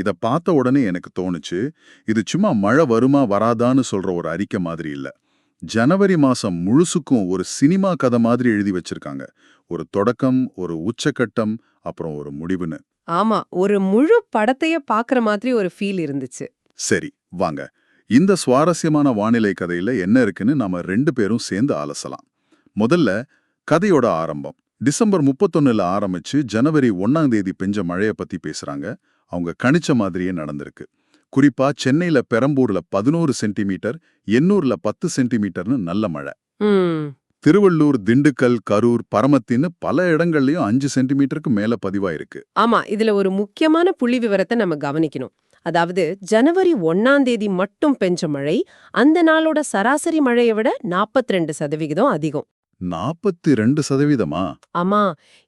இத பார்த்த உடனே எனக்கு தோணுச்சு இது சும்மா மழை வருமா வராதான்னு சொல்ற ஒரு அறிக்கை மாதிரி இல்ல. ஜனவரி மாசம் முழுசுக்கும் ஒரு சினிமா கதை மாதிரி எழுதி வச்சிருக்காங்க. ஒரு தொடக்கம் ஒரு உச்சக்கட்டம் அப்புறம் ஒரு முடிவுன்னு. ஆமா ஒரு முழு படத்தையே பாக்குற மாதிரி ஒரு ஃபீல் இருந்துச்சு. சரி வாங்க. இந்த சுவாரஸ்யமான வானிலை கதையில என்ன இருக்குன்னு நாம ரெண்டு பேரும் சேர்ந்து அலசலாம் முதல்ல கதையோட ஆரம்பம். டிசம்பர் முப்பத்தொன்னுல ஆரம்பிச்சு ஜனவரி ஒன்னாம் தேதி பெஞ்ச மழைய பத்தி பேசுறாங்க. அவங்க கணிச்ச மாதிரியே நடந்திருக்கு. குறிப்பா சென்னையில பெரம்பூர்ல பதினோரு சென்டிமீட்டர் எண்ணூர்ல பத்து சென்டிமீட்டர்னு நல்ல மழை. திருவள்ளூர் திண்டுக்கல் கரூர் பரமத்தின்னு பல இடங்கள்லயும் அஞ்சு சென்டிமீட்டருக்கு மேல பதிவாயிருக்கு. ஆமா இதுல ஒரு முக்கியமான புள்ளி விவரத்தை நம்ம கவனிக்கணும். அதாவது ஜனவரி ஒன்னாம் தேதி மட்டும் பெஞ்ச மழை அந்த நாளோட சராசரி மழையை விட 42% சதவிகிதம் அதிகம். நாற்பத்தி ரெண்டு சதவீதமா? ஆமா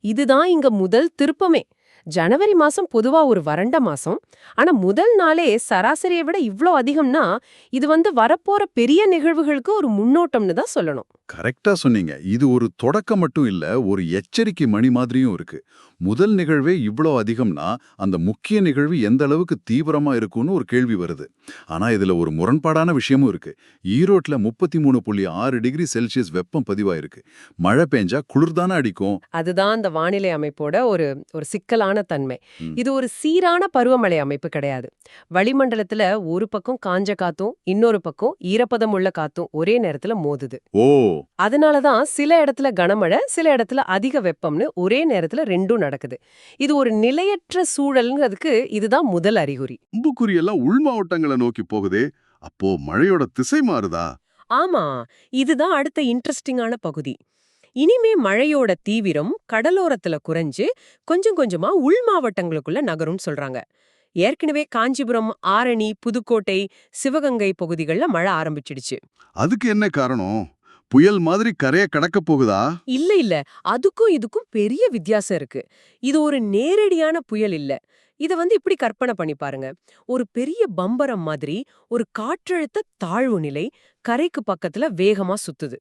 இதுதான் இங்க முதல் திருப்பமே. ஜனவரி மாசம் பொதுவா ஒரு வறண்ட மாசம். ஆனா முதல் நாளே சராசரியை விட இவ்ளோ அதிகம்னா இது வந்து வரப்போற பெரிய நிகழ்வுகளுக்கு ஒரு முன்னோட்டம்னு தான் சொல்லணும். கரெக்டா சொன்னீங்க. இது ஒரு தொடக்கம் மட்டும் இல்ல ஒரு எச்சரிக்கை மணி மாதிரியும் இருக்கு. முதல் நிகழ்வே இவ்ளோ அதிகம்னா அந்த முக்கிய நிகழ்வு எந்த அளவுக்கு தீவிரமா இருக்கும்னு ஒரு கேள்வி வருது. ஆனா இதுல ஒரு முரண்பாடான விஷயமும் இருக்கு. ஈரோட்ல முப்பத்தி மூணு புள்ளி ஆறு டிகிரி செல்சியஸ் வெப்பம் பதிவாயிருக்கு. மழை பெஞ்சா குளிர்தானே அடிக்கும். அதுதான் அந்த வானிலை அமைப்போட ஒரு ஒரு சிக்கலான தன்மை. ம். இது ஒரு சீரான பருவமழை அமைப்பு கிடையாது. வளிமண்டலத்துல ஒரு பக்கம் காஞ்ச காத்தும் இன்னொரு பக்கம் ஈரப்பதம் உள்ள காத்தும் ஒரே நேரத்துல மோதுது. ஓ! அதனாலதான் சில இடத்துல கனமழை சில இடத்துல அதிக வெப்பம்னு ஒரே நேரத்துல ரெண்டும் நடக்குது. இது ஒரு நிலையற்ற சூழல்ங்கிறதுக்கு இதுதான் முதல் அறிகுறி. அம்புக்குறி எல்லாம் உள் மாவட்டங்களை நோக்கி போகுதே அப்போ மழையோட திசை மாறுதா? ஆமா இதுதான் அடுத்த இன்ட்ரெஸ்டிங்கான பகுதி. இனிமே மழையோட தீவிரம் கடலோரத்துல குறைஞ்சு கொஞ்சம் கொஞ்சமா உள் மாவட்டங்களுக்குள்ள நகரும்னு சொல்றாங்க. ஏற்கனவே காஞ்சிபுரம் ஆரணி புதுக்கோட்டை சிவகங்கை பகுதிகள்ல மழை ஆரம்பிச்சிடுச்சு. அதுக்கு என்ன காரணம்? புயல் மாதிரி கரைய கடக்க போகுதா? இல்ல இல்ல. அதுக்கும் இதுக்கும் பெரிய வித்தியாசம் இருக்கு. இது ஒரு நேரடியான புயல் இல்ல. இத வந்து இப்படி கற்பனை பண்ணி பாருங்க. ஒரு பெரிய பம்பரம் மாதிரி ஒரு காற்றழுத்த தாழ்வு நிலை கரைக்கு பக்கத்துல வேகமா சுத்துது.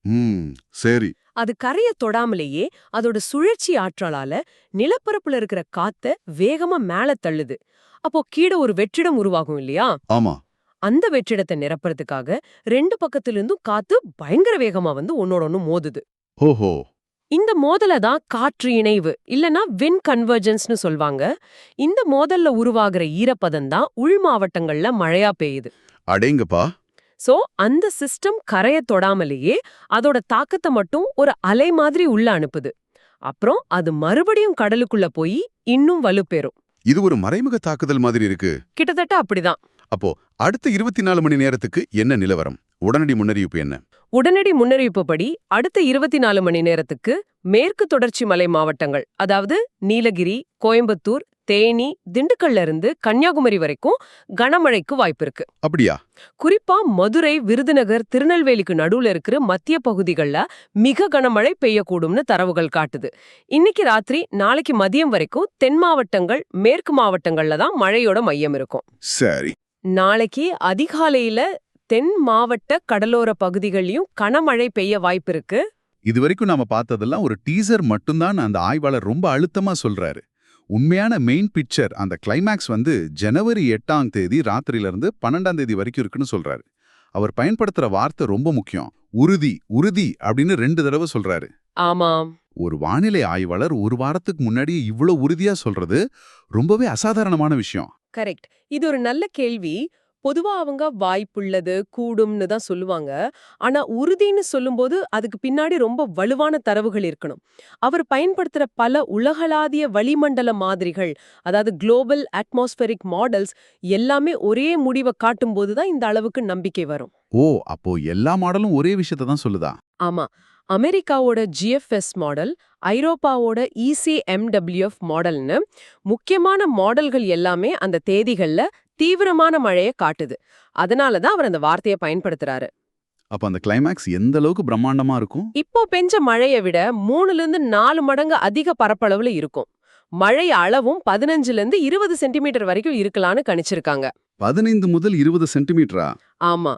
சரி. அது கரைய தொடாமலேயே அதோட சுழற்சி ஆற்றலால நிலப்பரப்புல இருக்கிற காத்த வேகமா மேல தள்ளுது. அப்போ கீழே ஒரு வெற்றிடம் உருவாகும் இல்லையா? ஆமா. அந்த வெற்றிடத்தை நிரப்புறதுக்காக ரெண்டு பக்கத்துல இருந்தும் காத்து பயங்கர வேகமா வந்து ஒன்னோட ஒண்ணு மோதுது. ஓஹோ. இந்த மோதல தான் காற்று இணைவு இல்லனா வின் கன்வர்ஜென்ஸ்னு சொல்வாங்க. இந்த மோதல்ல உருவாகிற ஈரப்பதம் தான் உள் மாவட்டங்கள்ல மழையா பெய்யுது. அடேங்கப்பா. சோ அந்த சிஸ்டம் கரைய தொடாமலேயே அதோட தாக்கத்தை மட்டும் ஒரு அலை மாதிரி உள்ள அனுப்புது. அப்புறம் அது மறுபடியும் கடலுக்குள்ள போய் இன்னும் வலுப்பெறும். இது ஒரு மறைமுக தாக்குதல் மாதிரி இருக்கு. கிட்டத்தட்ட அப்படிதான். அப்போ அடுத்த இருபத்தி நாலு மணி நேரத்துக்கு என்ன நிலவரம்? உடனடி முன்னறிவிப்பு என்ன? உடனடி முன்னறிவிப்புப்படி அடுத்த இருபத்தி நாலு மணி நேரத்துக்கு மேற்கு தொடர்ச்சி மலை மாவட்டங்கள் அதாவது நீலகிரி கோயம்புத்தூர் தேனி திண்டுக்கல்ல இருந்து கன்னியாகுமரி வரைக்கும் கனமழைக்கு வாய்ப்பிருக்கு அப்படியா? குறிப்பா மதுரை விருதுநகர் திருநெல்வேலிக்கு நடுவுல இருக்கிற மத்திய பகுதிகள்ல மிக கனமழை பெய்யக்கூடும்னு தரவுகள் காட்டுது. இன்னைக்கு ராத்திரி நாளைக்கு மதியம் வரைக்கும் தென் மாவட்டங்கள் மேற்கு மாவட்டங்கள்ல தான் மழையோட மையம் இருக்கும். சரி. நாளைக்கு அதிகாலையில தென் மாவட்ட கடலோர பகுதிகள்லயும் கனமழை பெய்ய வாய்ப்பிருக்கு இது வரைக்கும் நாம பார்த்ததெல்லாம் ஒரு டீசர் மட்டும்தான் அந்த ஆய்வாளர் ரொம்ப அழுத்தமா சொல்றாரு. உண்மையான மெயின் பிக்சர் அந்த கிளைமேக்ஸ் வந்து ஜனவரி எட்டாம் தேதி ராத்திரியில இருந்து பன்னெண்டாம் தேதி வரைக்கும் இருக்குன்னு சொல்றாரு. அவர் பயன்படுத்துற வார்த்தை ரொம்ப முக்கியம். உறுதி உறுதி அப்படின்னு ரெண்டு தடவை சொல்றாரு. ஆமாம். ஒரு வானிலை ஆய்வாளர் ஒரு வாரத்துக்கு முன்னாடி இவ்ளோ உறுதியா சொல்றது ரொம்பவே அசாதாரணமான விஷயம். கரெக்ட். இது ஒரு நல்ல கேள்வி. பொதுவா அவங்க வாய்ப்புள்ளது கூடும்னு தான் சொல்லுவாங்க. ஆனா உறுதின்னு சொல்லும்போது அதுக்கு பின்னாடி ரொம்ப வலுவான தரவுகள் இருக்கணும். அவர் பயன்படுத்துற பல உலகளாதிய வளிமண்டல மாதிரிகள் அதாவது குளோபல் அட்மாஸ்பெரிக் மாடல்ஸ் எல்லாமே ஒரே முடிவை காட்டும்போது தான் இந்த அளவுக்கு நம்பிக்கை வரும். ஓ அப்போ எல்லா மாடலும் ஒரே விஷயத்தை தான் சொல்லுதா? ஆமா. அமெரிக்காவோட ஜிஎஃப்எஸ் மாடல் ஐரோப்பாவோட E இசிஎம்டபிள்யூஎஃப் மாடல்னு முக்கியமான மாடல்கள் எல்லாமே அந்த தேதிகள்ல தீவிரமான மழையை காட்டுது. அதனால தான் அவர் அந்த வார்த்தையை பயன்படுத்துறாரு. அப்ப அந்த கிளைமேக்ஸ் எந்த அளவுக்கு பிரம்மாண்டமா இருக்கும்? இப்போ பெஞ்ச மழையை விட மூணுல இருந்து நாலு மடங்கு அதிக பரப்பளவுல இருக்கும். மழை அளவும் பதினஞ்சுல இருந்து இருபது சென்டிமீட்டர் வரைக்கும் இருக்கலாம்னு கணிச்சிருக்காங்க. பதினைந்து முதல் இருபது சென்டிமீட்டரா? ஆமா.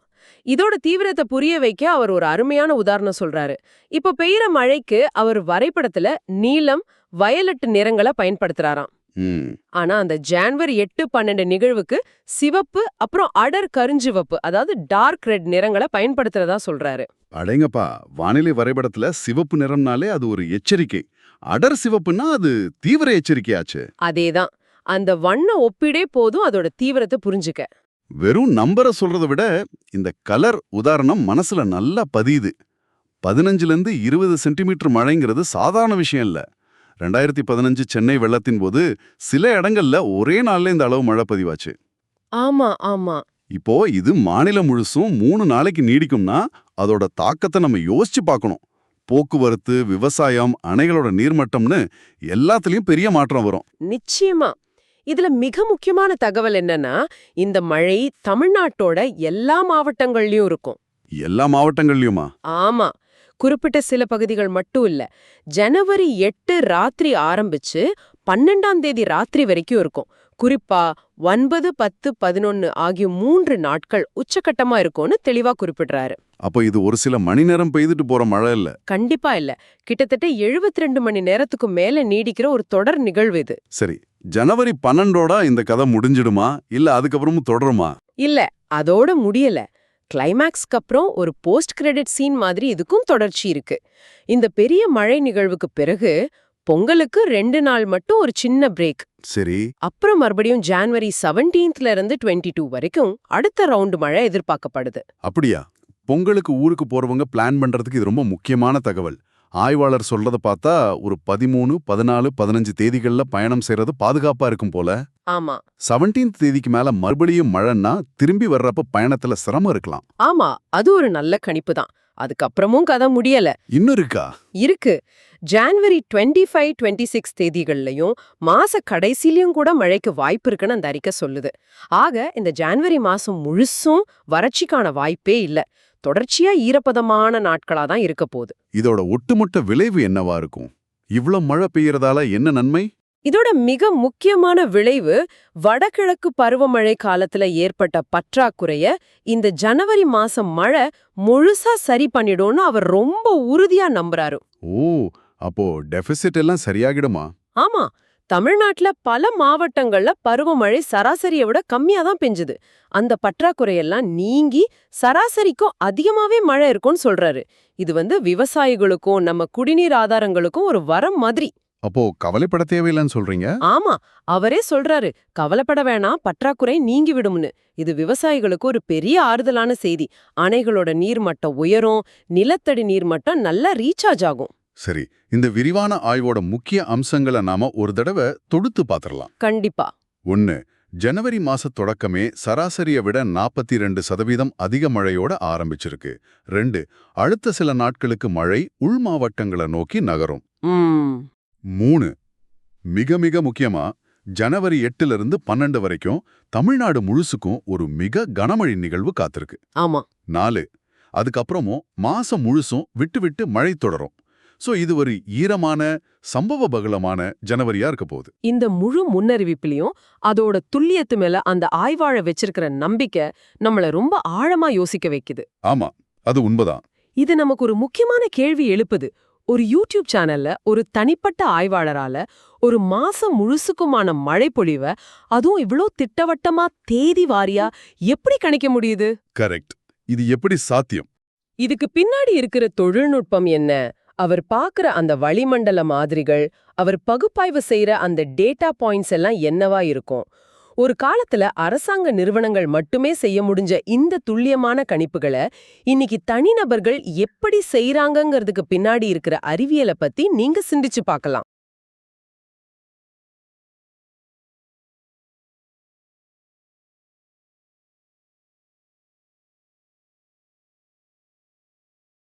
இதோட தீவிரத்தை புரிய வைக்க அவர் ஒரு அருமையான உதாரணம் சொல்றாரு. இப்ப பெய்யற மழைக்கு அவர் வரைபடத்துல நீலம் வயலட் நிறங்களை பயன்படுத்துறாராம். ஆனா அந்த ஜான்வரி எட்டு பன்னெண்டு நிகழ்வுக்கு சிவப்பு அப்புறம் அடர் கருஞ்சிவப்பு அதாவது டார்க் ரெட் நிறங்களை பயன்படுத்துறதா சொல்றாரு. அடேங்கப்பா வானிலை வரைபடத்துல சிவப்பு நிறம்னாலே அது ஒரு எச்சரிக்கை. அடர் சிவப்புன்னா அது தீவிர எச்சரிக்கையாச்சு. அதேதான். அந்த வண்ண ஒப்பிடே போதும் அதோட தீவிரத்தை புரிஞ்சுக்க. வெறும் நம்பரை சொல்றதை விட இந்த கலர் உதாரணம் மனசுல நல்லா பதியுது. பதினஞ்சுல இருந்து இருபது சென்டிமீட்டர் மழைங்கிறது சாதாரண விஷயம் இல்ல. ரெண்டாயிரத்தி பதினஞ்சு சென்னை வெள்ளத்தின் போது சில இடங்கள்ல ஒரே நாள்ல இந்த அளவு மழை பதிவாச்சு. ஆமா ஆமா. இப்போ இது மாநிலம் முழுசும் மூணு நாளைக்கு நீடிக்கும்னா அதோட தாக்கத்தை நம்ம யோசிச்சு பார்க்கணும். போக்குவரத்து விவசாயம் அணைகளோட நீர்மட்டம்னு எல்லாத்துலயும் பெரிய மாற்றம் வரும். நிச்சயமா. இதுல மிக முக்கியமான தகவல் என்னன்னா இந்த மழை தமிழ்நாட்டோட எல்லா மாவட்டங்கள்லயும் இருக்கும். எல்லா மாவட்டங்கள்லயுமா? ஆமா. குறிப்பிட்ட சில பகுதிகள் மட்டும் இல்ல. ஜனவரி எட்டு ராத்திரி ஆரம்பிச்சு பன்னெண்டாம் தேதி ராத்திரி வரைக்கும் இருக்கும். குறிப்பா ஒன்பது பத்து பதினொன்னு ஆகிய மூன்று நாட்கள் உச்சக்கட்டமா இருக்கும்னு தெளிவா குறிப்பிடுறாரு. அப்போ இது ஒரு சில மணி நேரம் பெய்துட்டு போற மழை இல்ல? கண்டிப்பா இல்ல. கிட்டத்தட்ட 72 ரெண்டு மணி நேரத்துக்கு மேல நீடிக்கிற ஒரு தொடர் நிகழ்வு இது. சரி. ஜனவரி பன்னெண்டோட இந்த கதை முடிஞ்சிடுமா? இல்ல அதுக்கப்புறமும் தொடருமா? இல்ல அதோட முடியல. கிளைமேக்ஸ்க்கு அப்புறம் ஒரு போஸ்ட் கிரெடிட் சீன் மாதிரி இதுக்கும் தொடர்ச்சி இருக்கு. இந்த பெரிய மழை நிகழ்வுக்கு பிறகு பொங்கலுக்கு ரெண்டு நாள் மட்டும் ஒரு சின்ன பிரேக் சரி. அப்புறம் மறுபடியும் ஜான்வரி 17th இருந்து 22 டூ வரைக்கும் அடுத்த ரவுண்டு மழை எதிர்பார்க்கப்படுது. அப்படியா? பொங்கலுக்கு ஊருக்கு போறவங்க பிளான் பண்றதுக்கு இது ரொம்ப முக்கியமான தகவல். ஆய்வாளர் சொல்றத பார்த்தா ஒரு பதிமூணு பதினாலு பதினஞ்சு தேதிகள்ல பயணம் செய்யறது பாதுகாப்பா இருக்கும் போல. ஆமா. 17th தேதிக்கு மேல மறுபடியும் மழைன்னா திரும்பி வர்றப்ப பயணத்துல சிரமம் இருக்கலாம். ஆமா அது ஒரு நல்ல கணிப்பு தான் அதுக்கப்புறமும் கதை முடியல. இன்னும் இருக்கா? இருக்கு. ஜான்வரி 25 ஃபைவ் டுவெண்ட்டி சிக்ஸ் தேதிகள்லயும் மாச கடைசிலயும் கூட மழைக்கு வாய்ப்பு இருக்குன்னு அந்த அறிக்கை சொல்லுது. ஆக இந்த ஜான்வரி மாசம் முழுசும் வறட்சிக்கான வாய்ப்பே இல்ல. தொடர்ச்சியா ஈரப்பதமான நாட்களா தான் இருக்க போகுது. இதோட ஒட்டுமொத்த விளைவு என்னவா இருக்கும்? இவ்ளோ மழை பெய்யறதால என்ன நன்மை? இதோட மிக முக்கியமான விளைவு வடகிழக்கு பருவமழை காலத்துல ஏற்பட்ட பற்றாக்குறைய இந்த ஜனவரி மாசம் மழை முழுசா சரி பண்ணிடும்னு அவர் ரொம்ப உறுதியா நம்புறாரு. ஓ அப்போ டெபிசிட் எல்லாம் சரியாகிடுமா? ஆமா தமிழ்நாட்டுல பல மாவட்டங்கள்ல பருவமழை சராசரியை விட கம்மியா தான் பெஞ்சுது. அந்த பற்றாக்குறையெல்லாம் நீங்கி சராசரிக்கும் அதிகமாவே மழை இருக்கும்னு சொல்றாரு. இது வந்து விவசாயிகளுக்கும் நம்ம குடிநீர் ஆதாரங்களுக்கும் ஒரு வரம் மாதிரி. அப்போ கவலைப்பட தேவையில்லைன்னு சொல்றீங்க? ஆமா அவரே சொல்றாரு. கவலைப்பட வேணாம் பற்றாக்குறை நீங்கி விடும்னு. இது விவசாயிகளுக்கு ஒரு பெரிய ஆறுதலான செய்தி. அணைகளோட நீர்மட்டம் உயரும் நிலத்தடி நீர்மட்டம் நல்லா ரீசார்ஜ் ஆகும். சரி இந்த விரிவான ஆய்வோட முக்கிய அம்சங்களை நாம ஒரு தடவை தொடுத்து பாத்திரலாம். கண்டிப்பா. ஒன்னு ஜனவரி மாச தொடக்கமே சராசரியை விட நாற்பத்தி ரெண்டு சதவீதம் அதிக மழையோட ஆரம்பிச்சிருக்கு. ரெண்டு அடுத்த சில நாட்களுக்கு மழை உள் மாவட்டங்களை நோக்கி நகரும். மூணு மிக மிக முக்கியமா ஜனவரி எட்டுல இருந்து பன்னெண்டு வரைக்கும் தமிழ்நாடு முழுசுக்கும் ஒரு மிக கனமழை நிகழ்வு காத்திருக்கு. ஆமா. நாலு அதுக்கப்புறமும் மாசம் முழுசும் விட்டு விட்டு மழை தொடரும். சோ இது ஒரு ஈரமான சம்பவ பகலமான ஜனவரியா இருக்க போகுது. இந்த முழு முன்னறிவிப்புலயும் அதோட துல்லியத்து மேல அந்த ஆய்வாழ வச்சிருக்கிற நம்பிக்கை நம்மள ரொம்ப ஆழமா யோசிக்க வைக்குது. ஆமா அது உண்மைதான். இது நமக்கு ஒரு முக்கியமான கேள்வி எழுப்புது. ஒரு யூடியூப் சேனல்ல ஒரு தனிப்பட்ட ஆய்வாளரால ஒரு மாசம் முழுசுக்குமான மழைப்பொழிவை அதுவும் இவ்ளோ திட்டவட்டமா தேதி வாரியா எப்படி கணிக்க முடியுது? கரெக்ட் இது எப்படி சாத்தியம்? இதுக்கு பின்னாடி இருக்கிற தொழில்நுட்பம் என்ன? அவர் பார்க்குற அந்த வளிமண்டல மாதிரிகள் அவர் பகுப்பாய்வு செய்யற அந்த டேட்டா பாயிண்ட்ஸ் எல்லாம் என்னவா இருக்கும்? ஒரு காலத்துல அரசாங்க நிறுவனங்கள் மட்டுமே செய்ய முடிஞ்ச இந்த துல்லியமான கணிப்புகளை இன்னைக்கு தனிநபர்கள் எப்படி செய்றாங்கங்கிறதுக்கு பின்னாடி இருக்கிற அறிவியலை பத்தி நீங்க சிந்திச்சு பார்க்கலாம்.